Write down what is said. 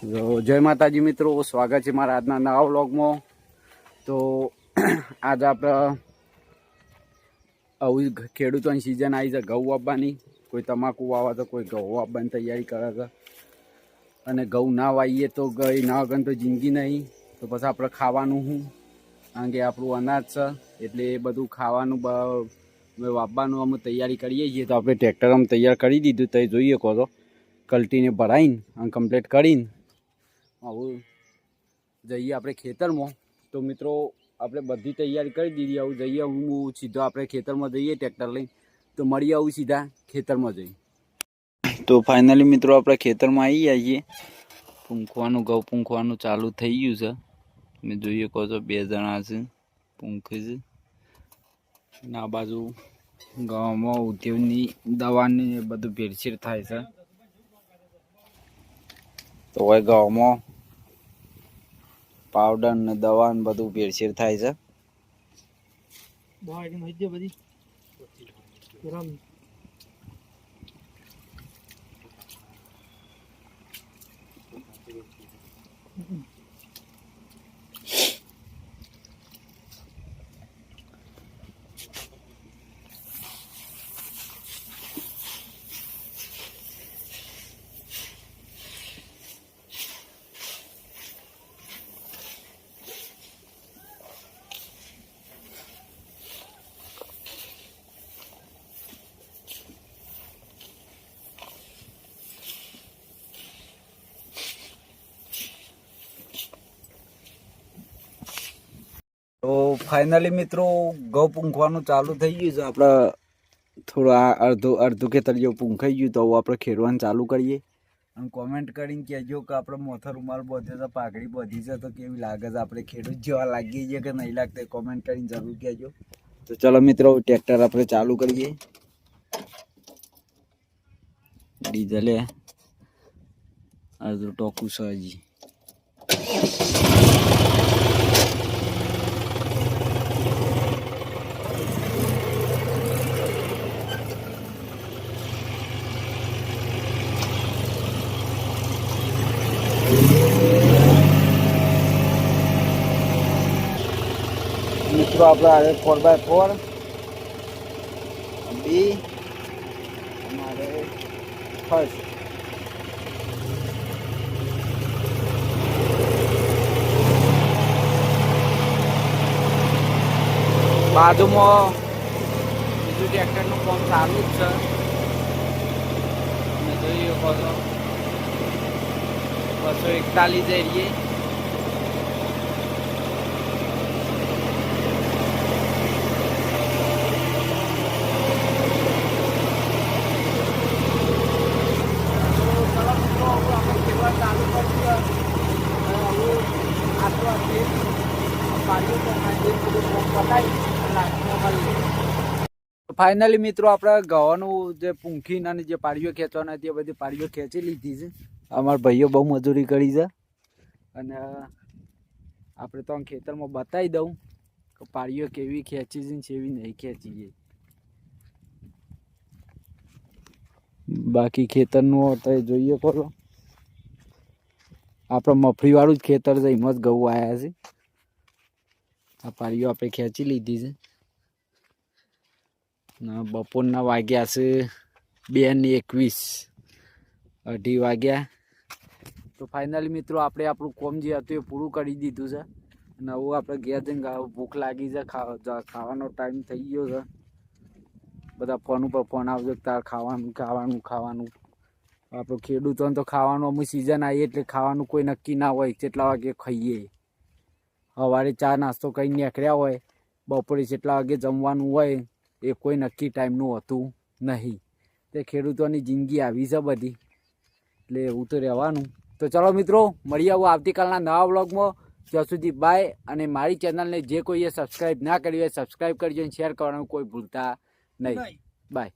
જય માતાજી મિત્રો, સ્વાગત છે મારા આજના નવા વ્લોગમાં. તો આજે આપણે આવું ખેડૂતોની સિઝન આવી છે, ઘઉં વાપવાની કોઈ તમાકુ વાવે તો કોઈ ઘઉં વાપવાની તૈયારી કરે છે. અને ઘઉં ના વાવીએ તો ગઈ ના વગર તો જિંદગી નહીં. તો પછી આપણે ખાવાનું શું? કારણ કે આપણું અનાજ છે, એટલે એ બધું ખાવાનું વાપવાનું અમે તૈયારી કરીએ છીએ. તો આપણે ટ્રેક્ટર અમે તૈયાર કરી દીધું. તો જોઈએ કહો તો. કલ્ટીને ભરાઈને અને કમ્પ્લીટ કરીને આવું જઈએ આપણે ખેતરમાં. તો મિત્રો, આપણે બધી તૈયારી કરી દીધી. આવું જઈએ, હું સીધો આપણે ખેતરમાં જઈએ, ટ્રેક્ટર લઈને. તો મળી આવું સીધા ખેતરમાં જઈ તો ફાઇનલી મિત્રો, આપણે ખેતરમાં આવી જઈએ પૂંખવાનું, ઘઉં પૂંખવાનું ચાલુ થઈ ગયું છે. તમે જોઈએ કહો છો, બે જણા છે, પૂંખે છે. આ બાજુ ગામમાં ઉદ્યોગની દવાની બધું ભેળસેળ થાય છે. તો હવે ઘઉંમાં પાવડર ને દવા ને બધું ભેળસેળ થાય છે. બધી ગરમ તો ફાઇનલી મિત્રો ઘઉં પૂંખવાનું ચાલુ થઈ ગયું છે. આપણે થોડું આ અડધું અડધું ખેતર જેવું પૂંખાઈ ગયું, તો આપણે ખેડવાનું ચાલુ કરીએ. અને કોમેન્ટ કરીને કહેજો કે આપણે મોથા રૂમાલ બધે છે, પાઘડી બધી છે, તો કેવી લાગે છે? આપણે ખેડૂત જેવા લાગીએ છીએ કે નહીં લાગતા કોમેન્ટ કરીને જરૂર કહેજો. તો ચલો મિત્રો ટ્રેક્ટર આપણે ચાલુ કરીએ. ડીઝલે અડધું ટોકું છે હજી. મિત્રો આપણે આવે ફોર બાય ફોર બી અમારે ફર્સ્ટ બાજુમાં બીજું ટ્રેક્ટરનું કામ ચાલુ જ છે. જોઈ શકો છો બસો એકતાલીસ એરિયે ફાઇનલી મિત્રો, આપણે ગવાનું જે પૂંખીને અને જે પાડીઓ ખેંચવાના હતી એ બધી પાડીઓ ખેંચી લીધી છે. અમારા ભાઈઓ બહુ મજૂરી કરી છે. અને આપણે તો ખેતરમાં બતાવી દઉં કે પાડીઓ કેવી ખેંચી છે કેવી નહીં ખેંચી છે. બાકી ખેતરનું તો એ જોઈએ ખોલો. આપણે મફળીવાળું જ ખેતર છે, એમાં જ ઘઉં આવ્યા છે. આ પારીઓ આપણે ખેંચી લીધી છે. બપોરના વાગ્યા છે બે ને એકવીસ. અઢી વાગ્યા. તો ફાઇનલી મિત્રો આપણે આપણું કોમ જે હતું એ પૂરું કરી દીધું છે. અને હવે આપણે ઘેર જઈને ભૂખ લાગી છે ખાવાનો ટાઈમ થઈ ગયો છે. બધા ફોન ઉપર ફોન આવજો તાર ખાવાનું ખાવાનું ખાવાનું. આપણું ખેડૂતોને તો ખાવાનું અમુક સિઝન આવી એટલે ખાવાનું કોઈ નક્કી ના હોય, કેટલા વાગે ખાઈએ. સવારે ચા નાસ્તો કરીને નીકળ્યા હોય બપોરે જેટલા વાગે જમવાનું હોય એ કોઈ નક્કી ટાઈમનું હોતું નહીં. તે ખેડૂતોની જિંદગી આવી છે બધી. એટલે એવું તો રહેવાનું. તો ચલો મિત્રો મળી આવું આવતીકાલના નવા બ્લોગમાં જ્યાં સુધી બાય અને મારી ચેનલને જે કોઈએ સબસ્ક્રાઈબ ના કરી હોય સબસ્ક્રાઈબ કરજો અને શેર કરવાનું કોઈ ભૂલતા નહીં. બાય